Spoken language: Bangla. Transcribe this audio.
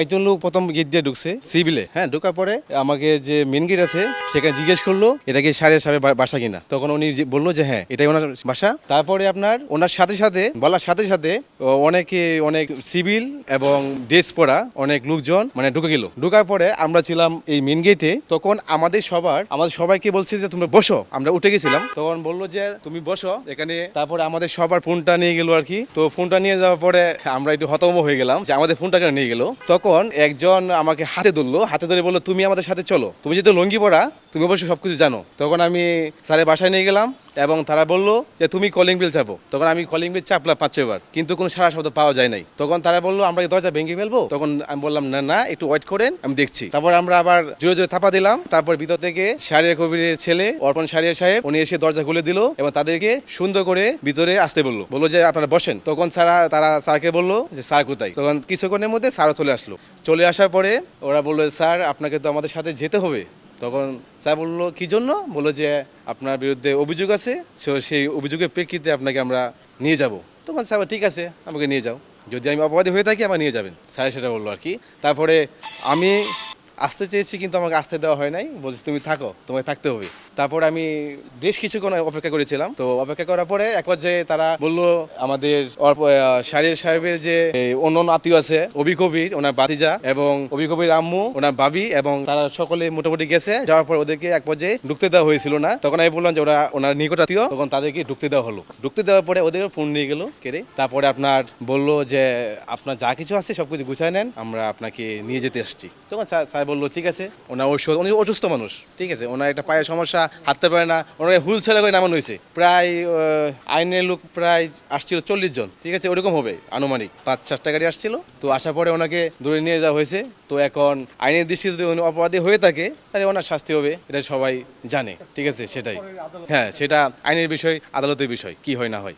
একজন লোক প্রথম গেট দিয়ে ঢুকছে সিভিলে। হ্যাঁ ঢোকার পরে আমাকে যে মেন গেট আছে সেখানে জিজ্ঞেস করল এটা কি সাড়ে সাড়ে বাসা কিনা? তখন উনি যে- বলল যে হ্যাঁ এটাই ওনার বাসা। তারপরে আপনার ওনার সাথে সাথে বলার সাথে সাথে অনেকে অনেক সিভিল এবং ড্রেস পরা অনেক লোকজন মানে ঢুকে গেল। ঢোকার পরে আমরা ছিলাম এই মেন গেটে তখন আমাদের সবার আমাদের সবাইকে বলছে যে তোমরা বসো। আমরা উঠে গেছিলাম। তখন বলল যে তুমি বসো এখানে। তারপরে আমাদের সবার ফোনটা নিয়ে গেলো আর কি। তো ফোনটা নিয়ে যাওয়ার পরে আমরা একটু হতম হয়ে গেলাম যে আমাদের ফোনটা কেন নিয়ে গেলো? তখন একজন আমাকে হাতে ধরলো, হাতে ধরে বলল, তুমি আমাদের সাথে চলো। তুমি যেহেতু লঙ্গি পড়া তুমি অবশ্যই সবকিছু জানো। তখন আমি স্যারের বাসায় নিয়ে গেলাম। এবং তারা বলল যে, তুমি কলিং বিল চাপো। তখন আমি কলিং বিল চাপলাম পাঁচ ছয়বার কিন্তু কোনো সারা শব্দ পাওয়া যায় নাই। তখন তারা বলল, আমরা দরজা ভেঙে ফেলব? তখন আমি বললাম, না না, একটু ওয়েট করেন, আমি দেখছি। তারপর আমরা আবার জোরে জোরে থাপা দিলাম। তারপর ভিতর থেকে সারিয়া কবিরের ছেলে অর্পণ সারিয়া সাহেব, উনি এসে দরজা খুলে দিল এবং তাদেরকে সুন্দর করে ভিতরে আসতে বলল। বলল যে, আপনারা বসেন। তখন সারা, তারা স্যারকে বলল যে, স্যার কোথায়? তখন কিছুক্ষণের মধ্যে স্যারও চলে আসলো। চলে আসার পরে ওরা বলল, স্যার, আপনাকে তো আমাদের সাথে যেতে হবে। তখন স্যার বলল, কি জন্য? বলল যে, আপনার বিরুদ্ধে অভিযোগ আছে সেই অভিযোগের প্রেক্ষিতে আপনাকে আমরা নিয়ে যাব। তখন স্যার ঠিক আছে, আমাকে নিয়ে যাও। যদি আমি অপরাধী হয়ে থাকি আমার নিয়ে যাবেন। স্যার সেটা বলল আর কি। তারপরে আমি আসতে চেয়েছি কিন্তু আমাকে আসতে দেওয়া হয় নাই। বলছি, তুমি থাকো তোমাকে থাকতে হবে। তারপর আমি বেশ কিছুক্ষণ অপেক্ষা করেছিলাম। তো অপেক্ষা করার পরে এক পর্যায়ে তারা বলল, আমাদের শারির সাহেবের যে অন্য আত্মীয় আছে অবি কবির, ওনার বাতিজা এবং অবি কবির আম্মু, ওনার বাবি এবং তারা সকলে মোটামুটি গেছে। যাওয়ার পর ওদেরকে এক পর্যায়ে ঢুকতে দেওয়া হয়েছিল না। তখন আমি বললাম যে, ওরা, ওনার নিকট আত্মীয়। তখন তাদেরকে ঢুকতে দেওয়া হলো। ঢুকতে দেওয়ার পরে ওদের ফোন নিয়ে গেলো কেড়ে। তারপরে আপনার বলল যে, আপনার যা কিছু আছে সব কিছু গুছায় নেন, আমরা আপনাকে নিয়ে যেতে আসছি তখন স্যার বলল, ঠিক আছে। ওনার অসুস্থ উনি অসুস্থ মানুষ, ঠিক আছে। ওনার একটা পায়ের সমস্যা, হাঁটতে পারে না। ওনার হুল করে নামানো হয়েছে। প্রায় আইনের লোক প্রায় আসছিল চল্লিশ জন, ঠিক আছে? ওরকম হবে, আনুমানিক। পাঁচ চারটা গাড়ি আসছিল। তো আসার পরে ওনাকে ধরে নিয়ে যাওয়া হয়েছে। তো এখন আইনের দৃষ্টিতে যদি উনি অপরাধী হয়ে থাকে, তাহলে ওনার শাস্তি হবে, এটা সবাই জানে, ঠিক আছে? সেটাই। হ্যাঁ সেটা আইনের বিষয়, আদালতের বিষয়, কি হয় না হয়।